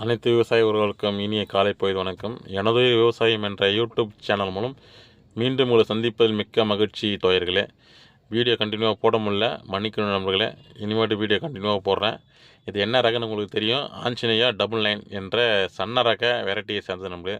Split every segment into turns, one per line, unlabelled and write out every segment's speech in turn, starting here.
அனைத்து விவசாய உறவுகளுக்கும் இனிய காலை பொழுது வணக்கம். எனது விவசாயம் என்ற யூடியூப் சேனல் மூலம் மீண்டும் உங்களை சந்திப்பதில் மிக்க மகிழ்ச்சி தோயர்களே. வீடியோ கண்டினியூவாக போட முடியல. மன்னிக்கணும் நண்பர்களே. இனிமேட்டு வீடியோ கண்டினியூவாக போடுறேன். இது என்ன ரகம்னு உங்களுக்கு தெரியும். ஆஞ்சநேயா டபுள் நைன் என்ற சன்ன ரக வெரைட்டியை சேர்ந்தது நம்மளே.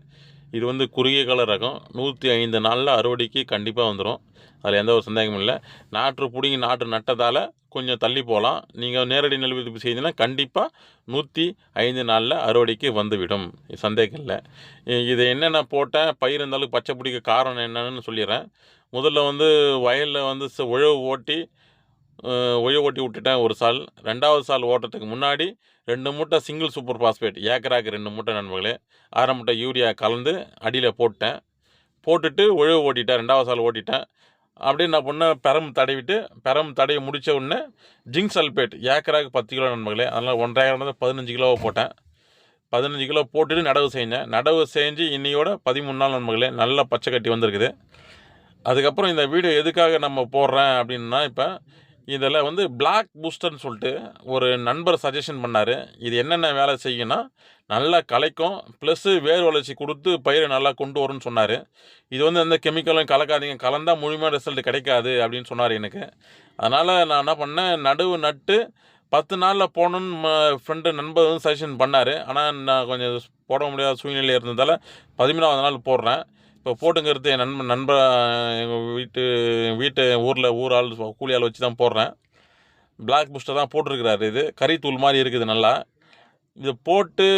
இது வந்து குறுகிய கால ரகம். நூற்றி ஐந்து நாளில் அறுவடைக்கு கண்டிப்பாக வந்துடும் அதில் எந்த ஒரு சந்தேகமும் இல்லை. நாற்று பிடிங்கி நாற்று நட்டதால் கொஞ்சம் தள்ளி போகலாம் நீங்கள் நேரடி நெல் விதிப்பு செய்தீங்கன்னா கண்டிப்பாக நூற்றி ஐந்து நாளில் அறுவடைக்கு வந்துவிடும். சந்தேகம் இல்லை. இது என்னென்ன போட்டேன் பயிர் இருந்தாலும் பச்சை பிடிக்க காரணம் என்னென்னு சொல்லிடுறேன். முதல்ல வந்து வயலில் வந்து ச- உழவு ஓட்டி ஒய உழவு ஓட்டி விட்டுட்டேன் ஒரு சால். ரெண்டாவது சால் ஓட்டுறதுக்கு முன்னாடி ரெண்டு மூட்டை சிங்கிள் சூப்பர் பாஸ்பேட் ஏக்கராக்கு ரெண்டு மூட்டை நண்பர்களே. அரை மூட்டை யூரியா கலந்து அடியில் போட்டேன் போட்டுட்டு உழவு ஓட்டிட்டேன் ரெண்டாவது சால் ஓட்டிட்டேன். அப்படியே நான் பொண்ணை பெரம் தடவிட்டு பெரம் தடவி முடித்த உடனே ஜிங்க் சல்பேட் ஏக்கராக்கு பத்து கிலோ நண்பர்களே. அதனால் ஒன்றரை பதினஞ்சு கிலோவை போட்டேன். பதினஞ்சு கிலோ போட்டுட்டு நடவு செஞ்சேன். நடவு செஞ்சு இன்னையோட பதிமூணு நாள் நண்பர்களே நல்லா பச்சை கட்டி வந்திருக்குது. அதுக்கப்புறம் இந்த வீடியோ எதுக்காக நம்ம போடுறேன் அப்படின்னா இப்போ இதில் வந்து பிளாக் பூஸ்டர்னு சொல்லிட்டு ஒரு நண்பர் சஜஷன் பண்ணார். இது என்னென்ன வேலை செய்யும்னா நல்லா கலைக்கும் ப்ளஸ்ஸு வேர் வளர்ச்சி கொடுத்து பயிரை நல்லா கொண்டு வரும்னு சொன்னார். இது வந்து எந்த கெமிக்கலும் கலக்காதீங்க. கலந்தால் முழுமையான ரிசல்ட் கிடைக்காது அப்படின்னு சொன்னார் எனக்கு. அதனால் நான் என்ன பண்ணேன் நடுவு நட்டு பத்து நாளில் போகணுன்னு ஃப்ரெண்டு நண்பர் வந்து சஜஷன் பண்ணார். ஆனால் நான் கொஞ்சம் போட முடியாத சூழ்நிலை இருந்ததால் பதிமூணாவது நாள் போடுறேன். இப்போ போட்டுங்கிறது என் நண்பன் நண்பர் எங்கள் வீட்டு வீட்டு ஊரில் ஊர் ஆள் கூலி ஆள் வச்சு தான் போடுறேன். பிளாக் பூஸ்டர் தான் போட்டிருக்கிறாரு இது. கறித்தூள் மாதிரி இருக்குது நல்லா. இது போட்டு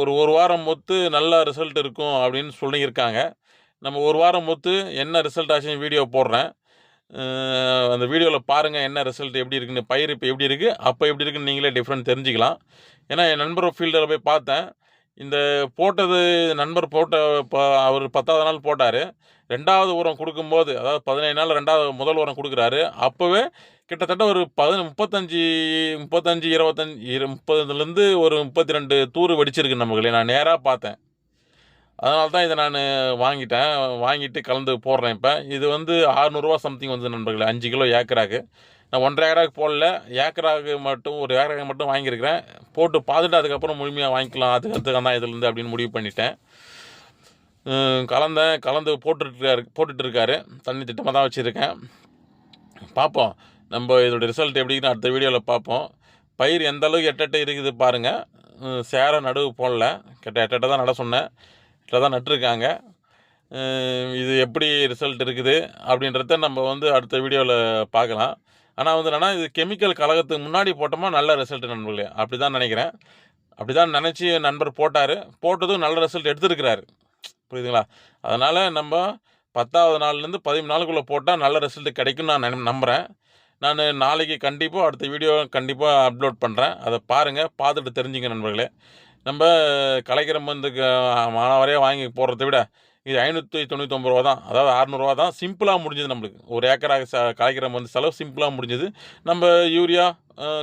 ஒரு ஒரு வாரம் மொத்து நல்ல ரிசல்ட் இருக்கும் அப்படின்னு சொல்லியிருக்காங்க. நம்ம ஒரு வாரம் மொத்து என்ன ரிசல்ட் ஆச்சுன்னு வீடியோ போடுறேன். அந்த வீடியோவில் பாருங்கள் என்ன ரிசல்ட் எப்படி இருக்குன்னு பயிர் இப்போ எப்படி இருக்குது அப்போ எப்படி இருக்குன்னு நீங்களே டிஃப்ரெண்ட் தெரிஞ்சுக்கலாம். ஏன்னா என் நண்பர் ஃபீல்டில் போய் பார்த்தேன். இந்த போட்டது நண்பர் போட்ட இப்போ அவர் பத்தாவது நாள் போட்டார். ரெண்டாவது உரம் கொடுக்கும்போது அதாவது பதினேழு நாள் ரெண்டாவது முதல் உரம் கொடுக்குறாரு. அப்போவே கிட்டத்தட்ட ஒரு பதின முப்பத்தஞ்சு முப்பத்தஞ்சு இருபத்தஞ்சி இரு முப்பதுலேருந்து ஒரு முப்பத்தி ரெண்டு தூர் வெடிச்சிருக்கு நமக்கு நான் நேராக பார்த்தேன். அதனால தான் இதை நான் வாங்கிட்டேன். வாங்கிட்டு கலந்து போடுறேன் இப்போ. இது வந்து ஆறுநூறுவா சம்திங் வந்து நண்பர்களே அஞ்சு கிலோ ஏக்கராக்கு. நான் ஒன்றரை ஏக்கராக்கு போடல. ஏக்கராக்கு மட்டும் ஒரு ஏக்கராக்கு மட்டும் வாங்கியிருக்கிறேன். போட்டு பார்த்துட்டு அதுக்கப்புறம் முழுமையாக வாங்கிக்கலாம். அதுக்கு அதுக்கு தான் இதுலேருந்து அப்படின்னு முடிவு பண்ணிட்டேன். கலந்தேன் கலந்து போட்டுருக்காரு போட்டுட்டு இருக்காரு தண்ணி திட்டமாக தான் வச்சுருக்கேன். பார்ப்போம். நம்ம இதோட ரிசல்ட் எப்படின்னு அடுத்த வீடியோவில் பார்ப்போம். பயிர் எந்த அளவுக்கு எட்டெட்ட இருக்குது பாருங்கள் சேர நடுவு போடல. கிட்ட எட்ட தான் நட சொன்னேன். இதில் தான் நட்டிருக்காங்க. இது எப்படி ரிசல்ட் இருக்குது அப்படின்றத நம்ம வந்து அடுத்த வீடியோவில் பார்க்கலாம். ஆனால் வந்து என்னென்னா இது கெமிக்கல் கலகத்துக்கு முன்னாடி போட்டோமா நல்ல ரிசல்ட் நண்பர்களே. அப்படி தான் நினைக்கிறேன். அப்படி தான் நினச்சி நண்பர் போட்டார். போட்டதும் நல்ல ரிசல்ட் எடுத்திருக்கிறாரு. புரியுதுங்களா? அதனால் நம்ம பத்தாவது நாள்லேருந்து பதிமூணு நாளுக்குள்ளே போட்டால் நல்ல ரிசல்ட் கிடைக்கும்னு நான் நம்புகிறேன் நான் நாளைக்கு கண்டிப்பாக அடுத்த வீடியோ கண்டிப்பாக அப்லோட் பண்ணுறேன் அதை பாருங்கள் பார்த்துட்டு தெரிஞ்சுங்க நண்பர்களே. நம்ம கலைக்கிற மருந்துக்கு மாணவரையாக வாங்கி போடுறத விட இது ஐநூற்றி தொண்ணூத்தொம்பது ரூபா தான். அதாவது அறநூறுவா தான். சிம்பிளாக முடிஞ்சது நம்மளுக்கு. ஒரு ஏக்கராக ச கலைக்கிற வந்து செலவு சிம்பிளாக முடிஞ்சது. நம்ம யூரியா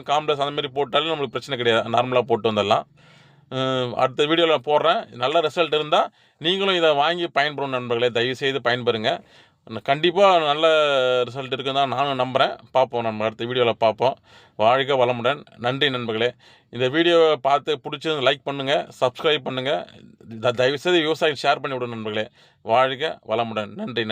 காம்ப்ளெக்ஸ் அந்த மாதிரி போட்டாலும் நம்மளுக்கு பிரச்சனை கிடையாது. நார்மலாக போட்டு வந்துடலாம். அடுத்த வீடியோவில் போடுறேன். நல்ல ரிசல்ட் இருந்தால் நீங்களும் இதை வாங்கி பயன்படும் நண்பர்களே. தயவு செய்து பயன்பெறுங்க. கண்டிப்பாக நல்ல ரிசல்ட் இருக்குன்னு தான் நானும் நம்புகிறேன் பார்ப்போம் நம்ம அடுத்த வீடியோவில் பார்ப்போம். வாழ்க வளமுடன். நன்றி நண்பர்களே. இந்த வீடியோவை பார்த்து பிடிச்சது லைக் பண்ணுங்கள் சப்ஸ்கிரைப் பண்ணுங்கள் தயவுசெய்து விவசாயம் ஷேர் பண்ணி விடும் நண்பர்களே. வாழ்க வளமுடன். நன்றி.